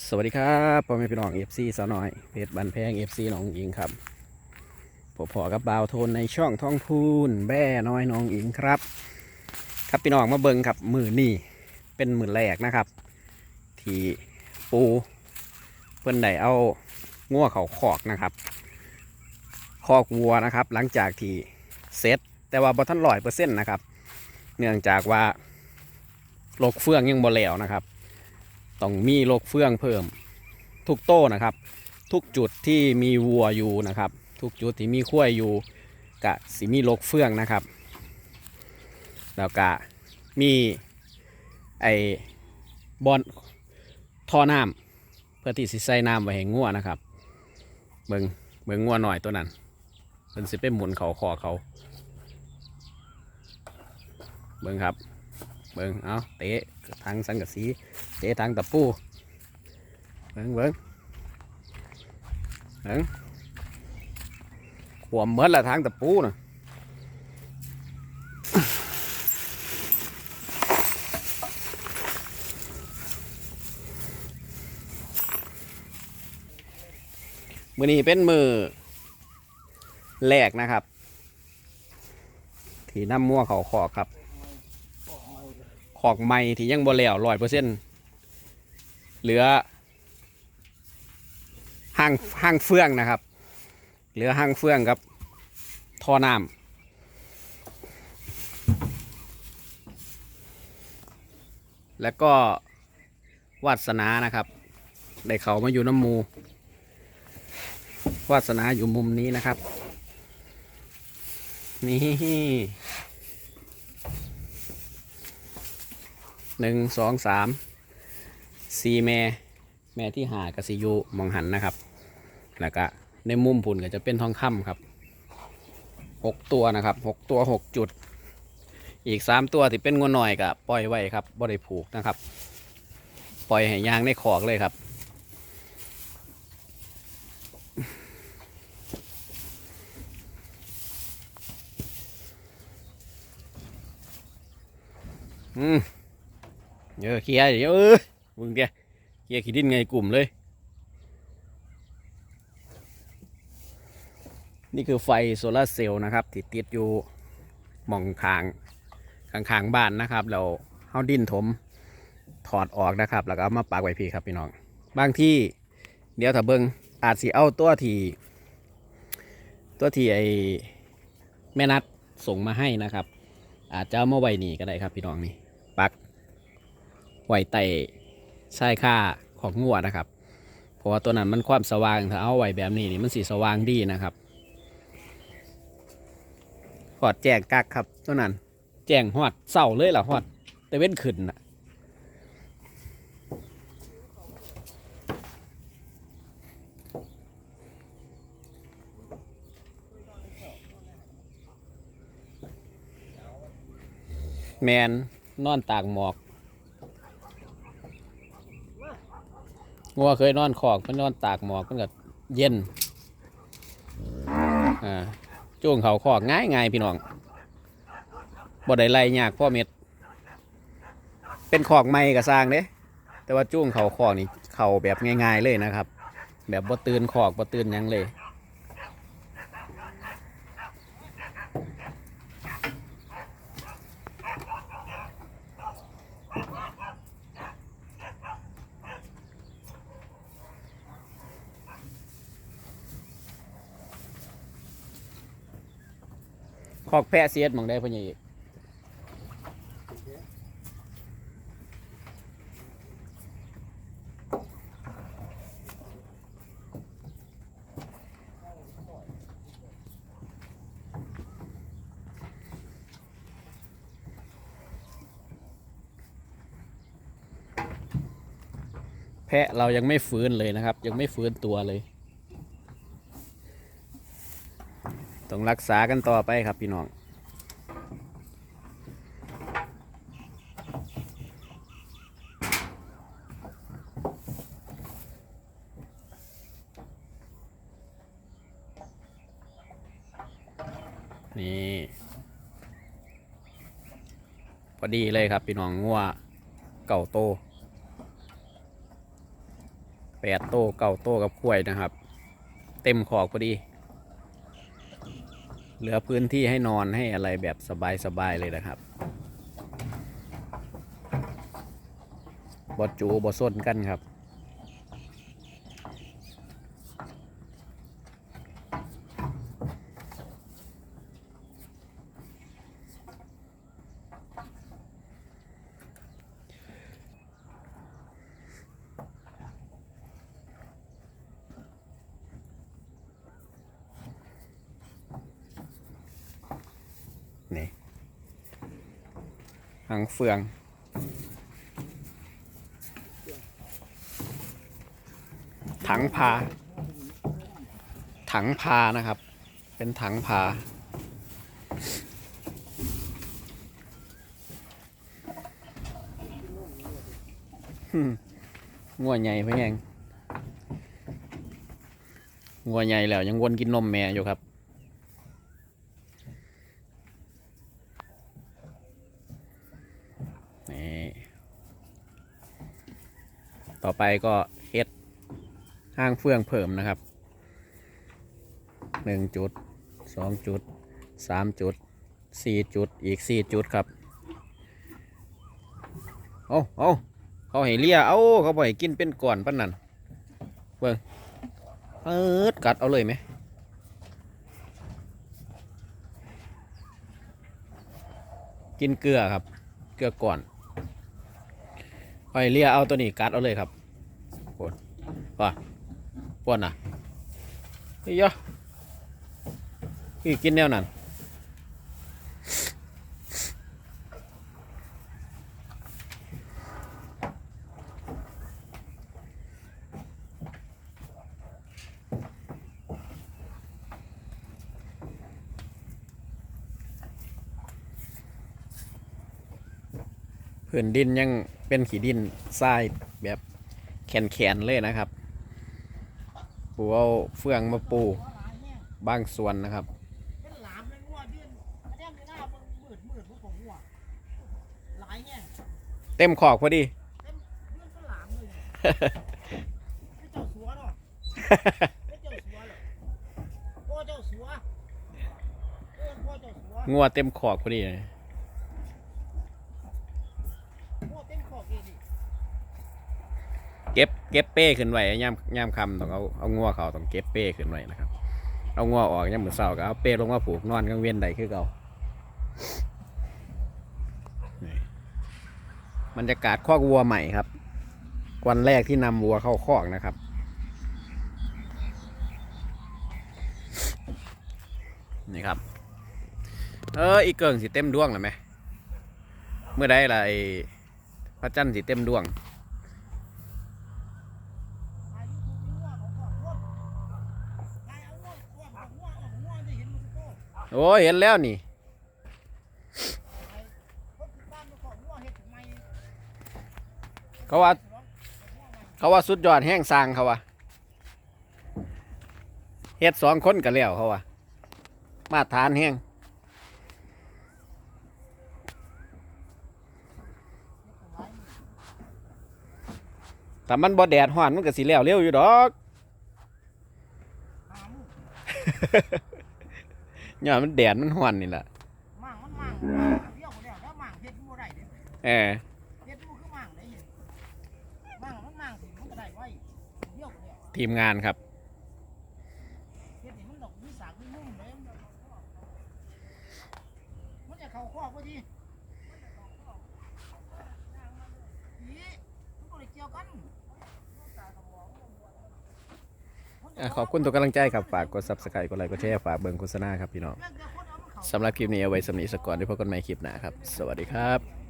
สวัสดีครับพ่อแม่พี่น้องเอฟซีสาวน้อยเพจบันแพงเอฟซีน้องอิงครับผมพอกับบ่าวโทนในช่องท้องพูนแบ่น้อยน้องอิงครับ ครับพี่น้องมาเบิงครับมือนี่เป็นมือแรกนะครับ ที่ปูเพิ่อนได้เอาง่วเขาขอกนะครับคอกวัวนะครับ หลังจากที่เสร็จแต่ว่าบ่ทันร้อยเปอร์เซ็นต์นะครับ เนื่องจากว่าโลกเฟืองยังบ่แล้วนะครับ ต้องมีโลกเฟื่องเพิ่ม ทุกโต้นะครับ ทุกจุดที่มีวัวอยู่นะครับ ทุกจุดที่มีขั้วอยู่กะสิมีโลกเฟื่องนะครับ แล้วก็มีไอบอนท่อน้ำเพื่อที่สิใส่น้ำไว้ให้งัวนะครับเบิงเบิงงัวหน่อยตัวนั้นมันสิไปหมุนเขาคอเขาเบิงครับ เบิงเอาเตะทางสังกะสี เตะทางตะปูเบิ้งเบิ้งเบิ้งขวมเมื่อละทางตะปูนะมือนี้เป็นมือแรกนะครับที่น้ำมั่วเขาขอกครับ ขอกไม้ที่ยังบ่แล้วร้อยเปอร์เซ็นต์ เหลือห้างห้างเฟื่องนะครับ เหลือห้างเฟื่องครับท่อน้ำแล้วก็วาสนานะครับ ได้เขามาอยู่น้ำมู วาสนาอยู่มุมนี้นะครับ นี่หนึ่งสองสาม สี่แม่แม่ที่หากสิอยูมองหันนะครับ แล้วก็ในมุมผุนก็จะเป็นทองคำครับหกตัวนะครับหกตัวหกจุด อีกสามตัวที่เป็นงวหน่อยก็ปล่อยไว้ครับบ่ได้ผูกนะครับ ปล่อยให้ยางในขอกเลยครับ อืมเยอะเคลียร์เยออ มึงแกเคลียร์ขี้ดินไงกลุ่มเลย นี่คือไฟโซลาเซลล์นะครับที่ติดอยู่มองทางข้างบ้านนะครับเราเอาดินถมถอดออกนะครับ แล้วก็เอามาปักไว้พี่ครับพี่น้อง บางที่เดี๋ยวถ้าเบิงอาจสิเอาตัวที่ตัวที่ไอแม่นัดส่งมาให้นะครับ อาจจะเอามาไว้นี่ก็ได้ครับพี่น้องนี่ปักไว้ไต ใชายค่าของงัวนะครับ เพราะว่าตัวนั้นมันความสว่างถ้าเอาไว้แบบนี้นี่มันสีสว่างดีนะครับหอดแจ้งกักครับตัวนั้น แจ้งหอดเศร้าเลยล่ะหอดแต่เว้นขึ้นนะแมนนอนตากหมอก งัวเคยนอนขอกมันนอนตากหมอกมันก็เย็นอ่าจ้วงเขาขอกง่ายง่ายๆพี่น้องบ่ได้ไล่ยากพ่อเม็ด เป็นขอกไม้ก็สร้างเด้แต่ว่าจ้วงเขาขอกนี่เขาแบบง่าย ๆเลยนะครับ แบบบ่ตื่นขอกบ่ตื่นยังเลย ขอกแพะเสียดหมองได้พ่อใหญ่อีกแพะเรายังไม่ฟื้นเลยนะครับ ยังไม่ฟื้นตัวเลย ต้องรักษากันต่อไปครับพี่น้องนี่พอดีเลยครับพี่น้องงัวเก่าโตแปดโตเก้าโตกับกล้วยนะครับ เต็มขอกพอดี เหลือพื้นที่ให้นอนให้อะไรแบบสบายๆเลยนะครับบดจูบดส้นกันครับ นี่หางเฟือง ถังพา ถังพานะครับ เป็นถังพาหัวใหญ่เพียังงัวใหญ่แล้วยังวนกินนมแม่อยู่ครับ นี่ ต่อไปก็เฮ็ดห้างเฟื่องเพิ่มนะครับหนึ่งจุดสองจุดสามจุดสี่จุดอีกสี่จุดครับเอาเอาเขาให้เลียเอาเขาบ่ให้กินเป็นก่อนปั้นนั่นเบิ่งเอิดกัดเอาเลยไหมกินเกลือครับ เกลือก่อน ไปเลียเอาตัวนี้กัดเอาเลยครับปวดป่ะปวดนะเฮ้ยยะพี่กินแนวนั้นพื้นดินยัง เป็นขีดินทรายแบบแขนๆเลยนะครับ ปูเอาเฟืองมาปูบางส่วนนะครับเป็นหลามเลยงัวเดือนแนมในหน้ามึงมืดมืดพวกผมงัวหลายแง่เต็มขอกพอดีเต็มเดือนก็หลามเลยไม่เจ้าสัวเนาะไม่เจ้าสัวหรอกพ่อเจ้าสัวเออพ่อเจ้าสัวงัวเต็มขอกพอดีเลย พ่อ เก็บเก็บเป้ขึ้นไว้ย่ามย่ามคำต้องเอาเอางัวเขาต้องเก็บเป้ขึ้นไว้นะครับ เอางัวออกย่ามมือเศร้าก็เอาเป้ลงมาผูกนอนกลางเวียนใดคือเก่าบรรยากาศคอกวัวใหม่ครับ วันแรกที่นำวัวเข้าคอกนะครับนี่ครับ เอออีเกิงสิเต็มดวงแล้วไหมเมื่อใดล่ะไอ พระจันทร์สีเต็มดวง โอ้เห็นแล้วนี่เขาว่า เขาว่าสุดยอดแห้งสางเขาว่าเฮ็ดสองคนกันแล้วเขาว่า มาตฐานแห้ง แต่มันบ่แดดห้อนมันก็สิแล้วเร็วอยู่ดอกหามย้อนมันแดดมันห้อนนี่แหละมั่งมันมั่งเดี่ยวแล้วแล้วมั่งเห็ดมันบ่ได้เด้เออเฮ็ดมันคือมั่งได้เห็นมั่งมันมั่งสิมันก็ได้ไว้เดี่ยวเนี่ยทีมงานครับเฮ็ดนี่มันดอกมีสากมีมุมเลยมันจะเข้าคอกพอดีอีมันบ่ได้เกี่ยวกัน อะขอบคุณทุกกำลังใจครับฝากกด subscribe กดไลค์กดแชร์ฝากเบิ่งโฆษณาครับพี่น้องสำหรับคลิปนี้เอาไว้สำนีสก่อนที่พบกันใหม่คลิปหน้าครับ สวัสดีครับ